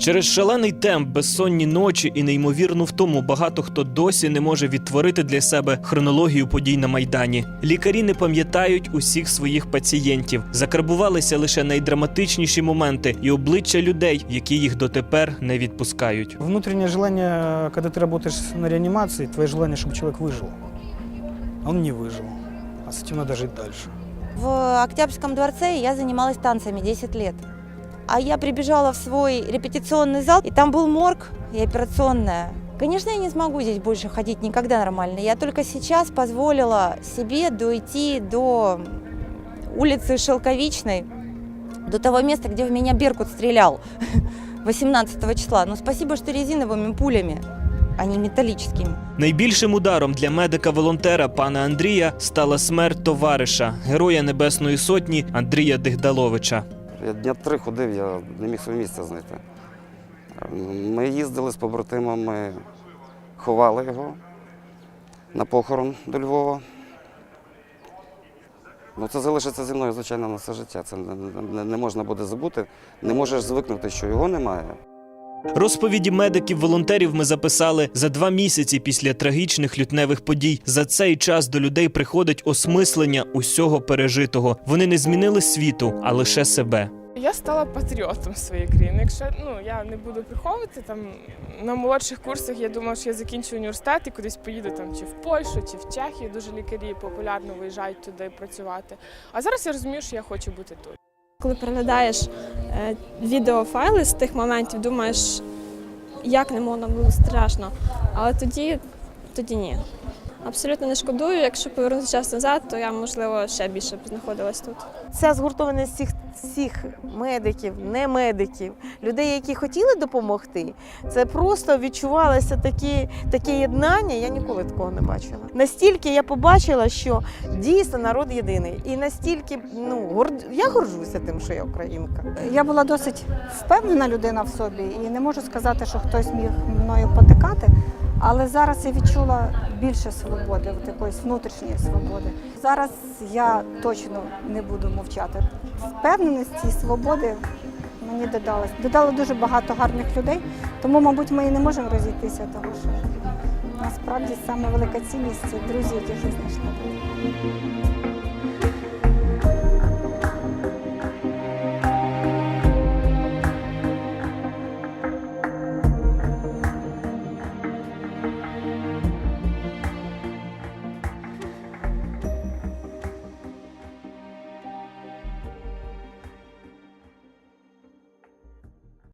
Через шалений темп, безсонні ночі і неймовірну втому багато хто досі не може відтворити для себе хронологію подій на майдані. Лікарі не пам'ятають усіх своїх пацієнтів, закарбувалися лише найдраматичніші моменти і обличчя людей, які їх дотепер не відпускають. Внутреннее желание, когда ты работаешь на реанимации, твое желание, чтобы человек выжил. А Он не выжил. А с этим надо жить дальше. В Октябрьском дворце я занималась танцами 10 лет. А я прибежала в свой репетиционный зал, и там был морг и операционная. Конечно, я не смогу здесь больше ходить никогда нормально. Я только сейчас позволила себе дойти до улицы Шелковичной, до того места, где в меня Беркут стрелял 18 числа. Но спасибо, что резиновыми пулями, а не металлическими. Найбільшим ударом для медика-волонтера пана Андрія стала смерть товариша, героя Небесної Сотні Андрія Дигдаловича. Я дня три ходив, я не міг своє місце знайти. Ми їздили з побратимами, ховали його на похорон до Львова. Ну, це залишиться зі мною, звичайно, на все життя. Це не, не, можна буде забути. Не можеш звикнути, що його немає. Розповіді медиків-волонтерів ми записали за два місяці після трагічних лютневих подій. За цей час до людей приходить осмислення усього пережитого. Вони не змінили світу, а лише себе. Я стала патріотом своєї країни. Якщо ну я не буду приховувати там на молодших курсах, я думала, що я закінчу університет і кудись поїду там чи в Польщу, чи в Чехію. Дуже лікарі популярно виїжджають туди працювати. А зараз я розумію, що я хочу бути тут. Коли переглядаєш е, відеофайли з тих моментів, думаєш, як не можна було страшно. Але тоді, тоді ні. Абсолютно не шкодую. Якщо повернути час назад, то я, можливо, ще більше б знаходилась тут. Ця згуртованість всіх, всіх медиків, не медиків, людей, які хотіли допомогти, це просто відчувалося такі, таке єднання. Я ніколи такого не бачила. Настільки я побачила, що дійсно народ єдиний, і настільки ну горд... я горжуся тим, що я українка. Я була досить впевнена людина в собі і не можу сказати, що хтось міг мною потикати. Але зараз я відчула більше свободи, от якоїсь внутрішньої свободи. Зараз я точно не буду мовчати. Впевненості і свободи мені додалось. Додало дуже багато гарних людей, тому, мабуть, ми і не можемо розійтися, тому що насправді саме велика цінність це друзі, яких я знайшла.